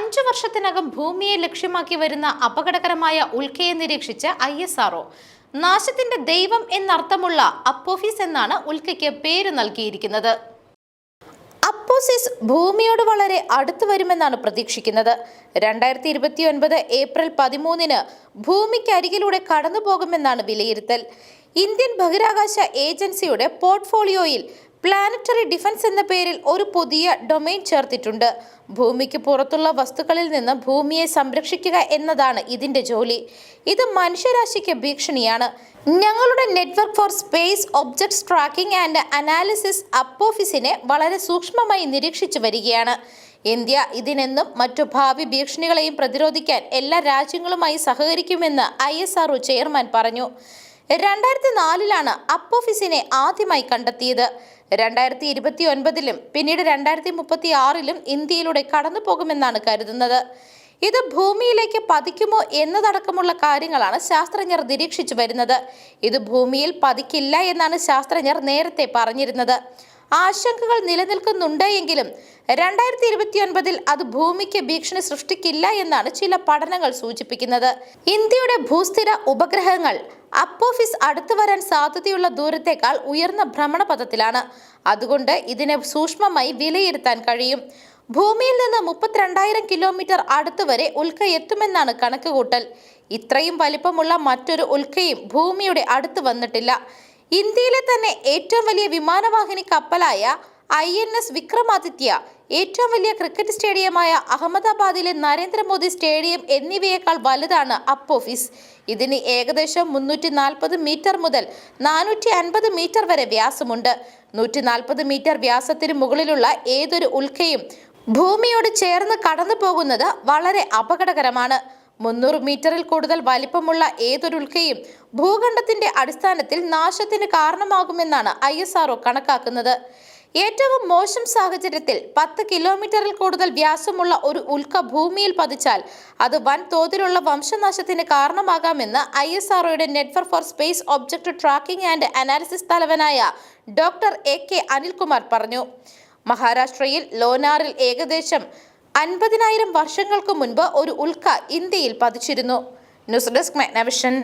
അഞ്ചു വർഷത്തിനകം ഭൂമിയെ ലക്ഷ്യമാക്കി വരുന്ന അപകടകരമായ ഉൽക്കയെ നിരീക്ഷിച്ച ഐ എസ് ആർഒ നാശത്തിന്റെ ദൈവം എന്നർത്ഥമുള്ള അപ്പോഫീസ് എന്നാണ് ഉൽക്കയ്ക്ക് പേര് നൽകിയിരിക്കുന്നത്. അപ്പോസിസ് ഭൂമിയോട് വളരെ അടുത്തു വരുമെന്നാണ് പ്രതീക്ഷിക്കുന്നത്. രണ്ടായിരത്തി ഇരുപത്തി ഒൻപത് ഏപ്രിൽ പതിമൂന്നിന് ഭൂമിക്കരികിലൂടെ കടന്നു പോകുമെന്നാണ് വിലയിരുത്തൽ. ഇന്ത്യൻ ബഹിരാകാശ ഏജൻസിയുടെ പോർട്ട്ഫോളിയോയിൽ പ്ലാനറ്ററി ഡിഫൻസ് എന്ന പേരിൽ ഒരു പുതിയ ഡൊമെയിൻ ചേർത്തിട്ടുണ്ട്. ഭൂമിക്ക് പുറത്തുള്ള വസ്തുക്കളിൽ നിന്ന് ഭൂമിയെ സംരക്ഷിക്കുക എന്നതാണ് ഇതിന്റെ ജോലി. ഇത് മനുഷ്യരാശിക്ക് ഭീഷണിയാണ്. ഞങ്ങളുടെ network for space objects tracking and analysis അപ്പോഫീസിനെ വളരെ സൂക്ഷ്മമായി നിരീക്ഷിച്ചു വരികയാണ്. ഇന്ത്യ ഇതിനെന്നും മറ്റു ഭാവി ഭീഷണികളെയും പ്രതിരോധിക്കാൻ എല്ലാ രാജ്യങ്ങളുമായി സഹകരിക്കുമെന്ന് ഐ ചെയർമാൻ പറഞ്ഞു. രണ്ടായിരത്തി നാലിലാണ് അപ്പോഫിസിനെ ആദ്യമായി കണ്ടെത്തിയത്. രണ്ടായിരത്തി ഇരുപത്തി ഒൻപതിലും പിന്നീട് രണ്ടായിരത്തി മുപ്പത്തി ആറിലും ഇന്ത്യയിലൂടെ കടന്നു പോകുമെന്നാണ് കരുതുന്നത്. ഇത് ഭൂമിയിലേക്ക് പതിക്കുമോ എന്നതടക്കമുള്ള കാര്യങ്ങളാണ് ശാസ്ത്രജ്ഞർ നിരീക്ഷിച്ചു വരുന്നത്. ഇത് ഭൂമിയിൽ പതിക്കില്ല എന്നാണ് ശാസ്ത്രജ്ഞർ നേരത്തെ പറഞ്ഞിരുന്നത്. ആശങ്കകൾ നിലനിൽക്കുന്നുണ്ട് എങ്കിലും രണ്ടായിരത്തി ഇരുപത്തി ഒൻപതിൽ അത് ഭൂമിക്ക് ഭീഷണി സൃഷ്ടിക്കില്ല എന്നാണ് ചില പഠനങ്ങൾ സൂചിപ്പിക്കുന്നത്. ഇന്ത്യയുടെ ഭൂസ്ഥിര ഉപഗ്രഹങ്ങൾ അപ്പോഫിസ് അടുത്തു വരാൻ സാധ്യതയുള്ള ദൂരത്തേക്കാൾ ഉയർന്ന ഭ്രമണപഥത്തിലാണ്. അതുകൊണ്ട് ഇതിനെ സൂക്ഷ്മമായി വിലയിരുത്താൻ കഴിയും. ഭൂമിയിൽ നിന്ന് മുപ്പത്തിരണ്ടായിരം കിലോമീറ്റർ അടുത്ത് വരെ ഉൽക്ക എത്തുമെന്നാണ് കണക്കുകൂട്ടൽ. ഇത്രയും വലിപ്പമുള്ള മറ്റൊരു ഉൽക്കയും ഭൂമിയുടെ അടുത്ത് വന്നിട്ടില്ല. ഇന്ത്യയിലെ തന്നെ ഏറ്റവും വലിയ വിമാനവാഹിനി കപ്പലായ ഐ എൻ എസ് വിക്രമാദിത്യ ഏറ്റവും വലിയ ക്രിക്കറ്റ് സ്റ്റേഡിയമായ അഹമ്മദാബാദിലെ നരേന്ദ്രമോദി സ്റ്റേഡിയം എന്നിവയേക്കാൾ വലുതാണ് അപ്പ് ഓഫീസ്. ഇതിന് ഏകദേശം മുന്നൂറ്റി നാൽപ്പത് മീറ്റർ മുതൽ നാനൂറ്റി അൻപത് മീറ്റർ വരെ വ്യാസമുണ്ട്. നൂറ്റി നാൽപ്പത് മീറ്റർ വ്യാസത്തിന് മുകളിലുള്ള ഏതൊരു ഉൽക്കയും ഭൂമിയോട് ചേർന്ന് കടന്നു പോകുന്നത് വളരെ അപകടകരമാണ്. മുന്നൂറ് മീറ്ററിൽ കൂടുതൽ വലിപ്പമുള്ള ഏതൊരു ഉൽക്കയും ഭൂഖണ്ഡത്തിന്റെ അടിസ്ഥാനത്തിൽ നാശത്തിന് കാരണമാകുമെന്നാണ് ഐ എസ് ആർഒ കണക്കാക്കുന്നത്. ഏറ്റവും മോശം സാഹചര്യത്തിൽ പത്ത് കിലോമീറ്ററിൽ കൂടുതൽ വ്യാസമുള്ള ഒരു ഉൽക്ക ഭൂമിയിൽ പതിച്ചാൽ അത് വൻ തോതിലുള്ള വംശനാശത്തിന് കാരണമാകാമെന്ന് I S ആർഒയുടെ network for space object tracking and analysis തലവനായ ഡോക്ടർ എ കെ അനിൽകുമാർ പറഞ്ഞു. മഹാരാഷ്ട്രയിൽ ലോനാറിൽ ഏകദേശം അൻപതിനായിരം വർഷങ്ങൾക്ക് മുൻപ് ഒരു ഉൽക്ക ഇന്ത്യയിൽ പതിച്ചിരുന്നു. News desk മെഗ്നവിഷൻ.